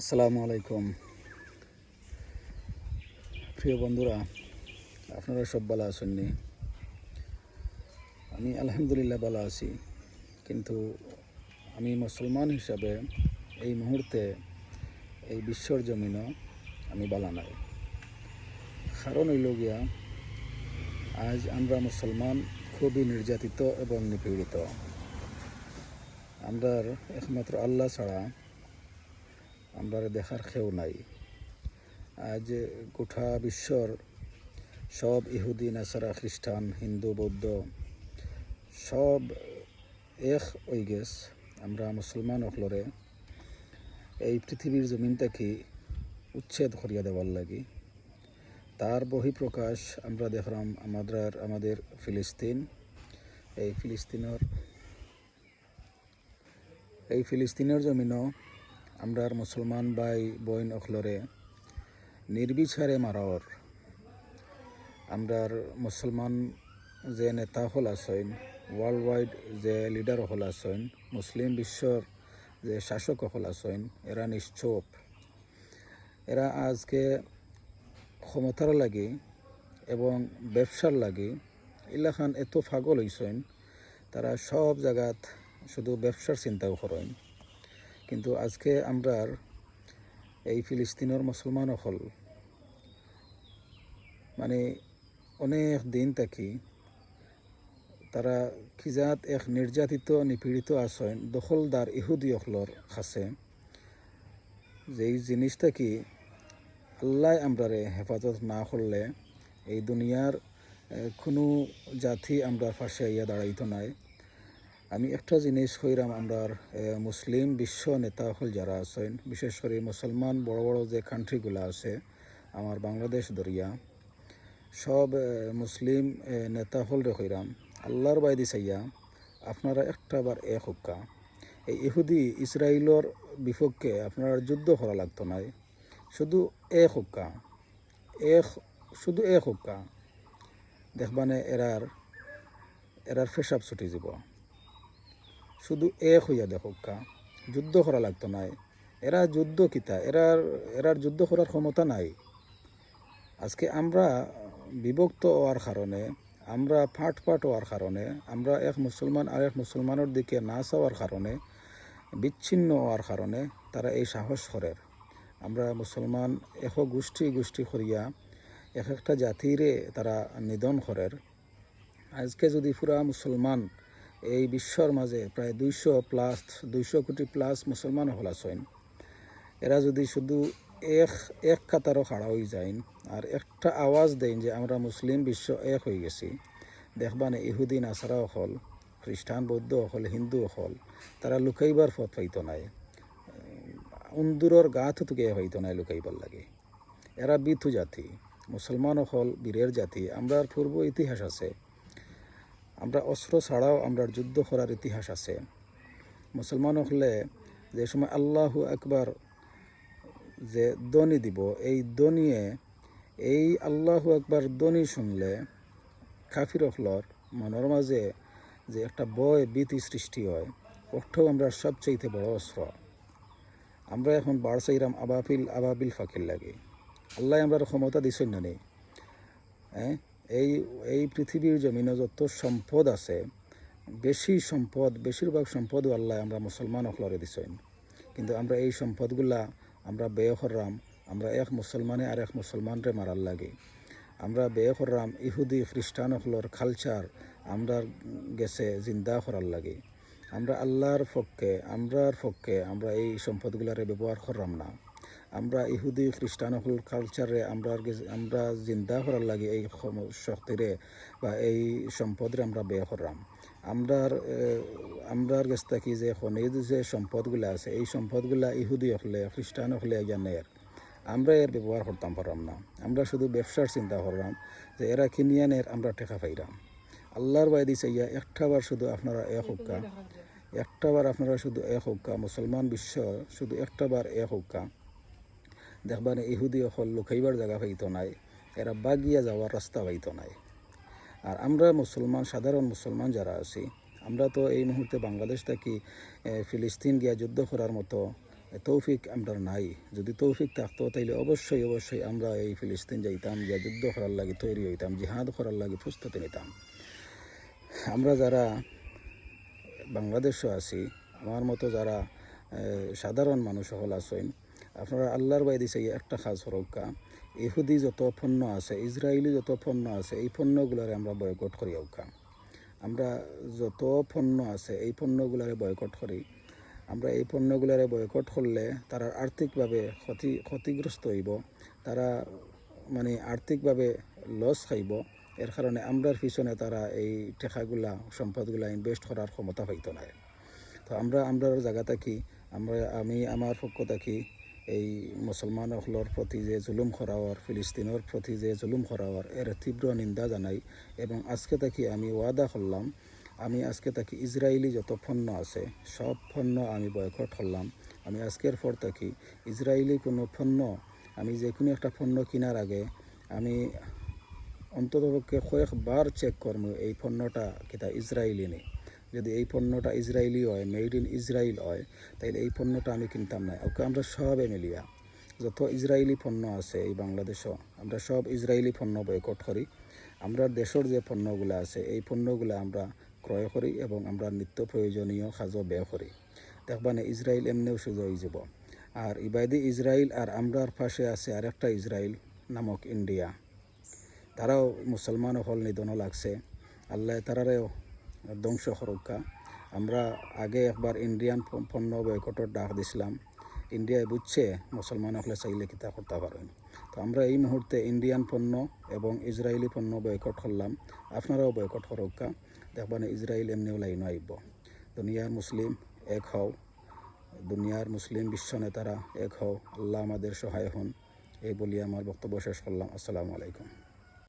আসসালামু আলাইকুম। প্রিয় বন্ধুরা, আপনারা সব ভালো আছেননি? আমি আলহামদুলিল্লাহ ভালো আছি, কিন্তু আমি মুসলমান হিসাবে এই মুহূর্তে এই বিশ্বর জমিনও আমি বালা নাই। কারণ হইল গিয়া, আজ আমরা মুসলমান খুবই নির্যাতিত এবং নিপীড়িত। আমরার একমাত্র আল্লাহ ছাড়া আমরা দেখার খেউ নাই। আজ গোটা বিশ্বর সব ইহুদি, নাসারা, খ্রিস্টান, হিন্দু, বৌদ্ধ সব এক হয়ে গেছ। আমরা মুসলমান অকলরে এই পৃথিবীর জমিন থেকে উচ্ছেদ করিয়া দেওয়ার লাগি। তার বহিঃপ্রকাশ আমরা দেখলাম আমাদের আমাদের ফিলিস্তিন। এই ফিলিস্তিনের এই ফিলিস্তিনের জমিনও আমরার মুসলমান ভাই বইন অখলরে নির্বিচারে মারাওর আমরার মুসলমান যে নেতা হল আছেন ওয়ার্ল্ড ওয়াইড যে লিডার হল আছেন মুসলিম বিশ্বর যে শাসক হল আছেন এরা নিশ্চোপ। এরা আজকে ক্ষমতার লাগি এবং ব্যবসার লাগি ইলাখান এত পাগল হইছেন তারা সব জায়গাত শুধু ব্যবসার চিন্তাও করেন কিন্তু আজকে আমরার এই ফিলিস্তিনের মুসলমান হল মানে অনেক দিন থাকি তারা খিজাত এক নির্যাতিত, নিপীড়িত আছেন দখলদার ইহুদি অখলর কাছে। যেই জিনিসটা কি আল্লাহ আমরারে হেফাজত না করলে এই দুনিয়ার কোনো জাতি আমরার পাশে ইয়া দাঁড়াইতো নাই। আমি একটা জিনিস কইরাম আমরার এ, মুসলিম বিশ্ব নেতা হল যারা আছেন বিশেষ করে মুসলমান বড় বড় যে কান্ট্রিগুলো আছে আমার বাংলাদেশ দরিয়া সব এ, মুসলিম এ, নেতা হল রে কইরাম আল্লাহর বাইদি চাইয়া আপনারা একটা বার এক হুক্কা। এই ইহুদি ইসরায়েলর বিপক্ষে আপনার যুদ্ধ করা লাগতো নাই। শুধু এক হুক্কা। এক শুধু এক হুক্কা। দেখবানে এরার এরার ফেসাব ছুটি যাব শুধু এক হইয়া দেখুকা যুদ্ধ করা লাগতো নাই। এরা যুদ্ধ কিতা? এরার এরার যুদ্ধ করার ক্ষমতা নাই। আজকে আমরা বিভক্ত হওয়ার কারণে, আমরা ফাট ফাট হওয়ার কারণে, আমরা এক মুসলমান আর এক মুসলমানের দিকে না চাওয়ার কারণে, বিচ্ছিন্ন হওয়ার কারণে তারা এই সাহস করে। আমরা মুসলমান এশ গোষ্ঠী গোষ্ঠী করিয়া এক একটা জাতিরে তারা নিধন করের। আজকে যদি পুরা মুসলমান এই বিশ্বর মাঝে প্রায় দুইশো প্লাস, দুইশো কোটি প্লাস মুসলমান হল আছেন এরা যদি শুধু এক এক কাতারও খাড়া হয়ে যায় আর একটা আওয়াজ দেন যে আমরা মুসলিম, বিশ্ব এক হয়ে গেছি। দেখবানে ইহুদিন আসারা হল, খ্রিস্টান, বৌদ্ধ হল, হিন্দু হল, তারা লুকাইবার পথ পাইতো নাই। উন্দুরর গাথ থেকে হইতো নাই লুকাইবার লাগে। এরা বিথু জাতি মুসলমান হল বীরের জাতি। আমরা পূর্ব ইতিহাস আছে। আমরা অস্ত্র ছাড়াও আমরা যুদ্ধ করার ইতিহাস আছে। মুসলমান হলে যে সময় আল্লাহু একবার যে দনি দিব, এই দনিয়ে এই আল্লাহু একবার দনি শুনলে কাফির হলর মনের মাঝে যে একটা বয় ভীতি সৃষ্টি হয় ওটাও আমরা সবচাইতে বড় অস্ত্র। আমরা এখন বাড়সাইরাম আবাবিল আবাবিল ফাকির লাগে। আল্লাহ আমরা ক্ষমতা দিছেন না নেই হ্যাঁ? এই এই পৃথিবীর জমিনে যত সম্পদ আছে, বেশি সম্পদ, বেশিরভাগ সম্পদও আল্লাহ আমরা মুসলমান হলরে দিছেন। কিন্তু আমরা এই সম্পদগুলা আমরা ব্যয় আমরা এক মুসলমানে আর এক মুসলমানরে মারার লাগে। আমরা ব্যয় করলাম ইহুদি, খ্রিস্টান হলর কালচার আমরা গেছে জিন্দা করার লাগে। আমরা আল্লাহর পক্ষে, আমরার পক্ষে আমরা এই সম্পদগুলারে ব্যবহার করলাম না। আমরা ইহুদি খ্রিস্টান হল কালচারে আমরা আমরা জিন্দা করার লাগে এই শক্তিরে বা এই সম্পদরে আমরা ব্যয় করলাম আমরার আমরার কাছ থেকে যে খনিজ যে সম্পদগুলা আছে, এই সম্পদগুলা ইহুদি হলে খ্রিস্টান হলে জ্ঞানের আমরা এর ব্যবহার করতাম পারলাম না। আমরা শুধু ব্যবসার চিন্তা করলাম যে এরা কিনিয়ানের আমরা টেকা পাইলাম আল্লাহর বাইদি চাইয়া একটাবার শুধু আপনারা এক হুক্কা একটাবার আপনারা শুধু এক হুক্কা। মুসলমান বিশ্ব শুধু একটাবার এক হুক্কা। দেখবানে ইহুদি অকল লুকাইবার জায়গা পাইতো নাই, এরা বাগিয়া যাওয়ার রাস্তা পাইতো নাই। আর আমরা মুসলমান সাধারণ মুসলমান যারা আছি, আমরা তো এই মুহূর্তে বাংলাদেশ থাকি ফিলিস্তিন গিয়া যুদ্ধ করার মতো তৌফিক আমরা নাই। যদি তৌফিক থাকতো, তাইলে অবশ্যই অবশ্যই আমরা এই ফিলিস্তিন যাইতাম যে যুদ্ধ করার লাগে তৈরি হইতাম, জিহাদ করার লাগে প্রস্তুতি নিতাম। আমরা যারা বাংলাদেশও আছি, আমার মতো যারা সাধারণ মানুষ হল আছেন আপনারা আল্লাহর বাই দিছে একটা খাস সুরক্ষা ইহুদি যত পণ্য আছে ইসরায়েলি যত পণ্য আছে, এই পণ্যগুলারে আমরা বয়কট করি ওকা আমরা যত পণ্য আছে, এই পণ্যগুলারে বয়কট করি। আমরা এই পণ্যগুলারে বয়কট করলে তারা আর্থিকভাবে ক্ষতি, ক্ষতিগ্রস্ত হইব। তারা মানে আর্থিকভাবে লস খাইব। এর কারণে আমরার পিছনে তারা এই টেকাগুলা, সম্পদগুলা ইনভেস্ট করার ক্ষমতা পাইতো না তো আমরা, আমরার জায়গা থাকি আমরা, আমি, আমার পক্ষ থাকি এই মুসলমান সকলের প্রতি যে জুলুম করাওয়ার ফিলিস্তিনের প্রতি যে জুলুম করাওয়ার এর তীব্র নিন্দা জানাই এবং আজকে থাকি আমি ওয়াদা করলাম আমি আজকে থাকি ইসরায়েলি যত পণ্য আছে, সব পণ্য আমি বয়কট করলাম আমি আজকের পর থাকি ইসরায়েলি কোনো পণ্য আমি যে কোনো একটা পণ্য কেনার আগে আমি অন্ততপক্ষে কয়েকবার চেক করব এই পণ্যটা কিতা ইসরায়েলি নেই যদি এই পণ্যটা ইসরায়েলি হয় মেড ইন ইসরায়েল হয় তাহলে এই পণ্যটা আমি কিনতাম না। ওকে, আমরা সবে মিলিয়া যত ইসরায়েলি পণ্য আছে এই বাংলাদেশও, আমরা সব ইসরায়েলি পণ্য বয়কট করি। আমরা দেশের যে পণ্যগুলো আছে, এই পণ্যগুলো আমরা ক্রয় করি এবং আমরা নিত্য প্রয়োজনীয় সাজও ব্যয় করি। দেখবানে ইসরায়েল এমনিও সুযোগ যাব। আর ইবাদি ইসরায়েল আর আমরার পাশে আছে আরেকটা ইসরায়েল নামক ইন্ডিয়া। তারাও মুসলমান হল নিধন লাগছে। আল্লাহ তারারেও ধ্বংস সুরক্ষা আমরা আগে একবার ইন্ডিয়ান পণ্য বয়কটের ডাক দিছিলাম। ইন্ডিয়ায় বুঝছে মুসলমান হলে চাইলে কিতা করতে পারেন। তো আমরা এই মুহূর্তে ইন্ডিয়ান পণ্য এবং ইসরায়েলি পণ্য বয়কট করলাম। আপনারাও বয়কট সুরক্ষা দেখবেন ইসরায়েল এমনিও লাইন আইব। দুনিয়ার মুসলিম এক হও। দুনিয়ার মুসলিম বিশ্ব নেতারা এক হও। আল্লাহ আমাদের সহায় হন। এই বলি আমার বক্তব্য শেষ করলাম। আসসালামু আলাইকুম।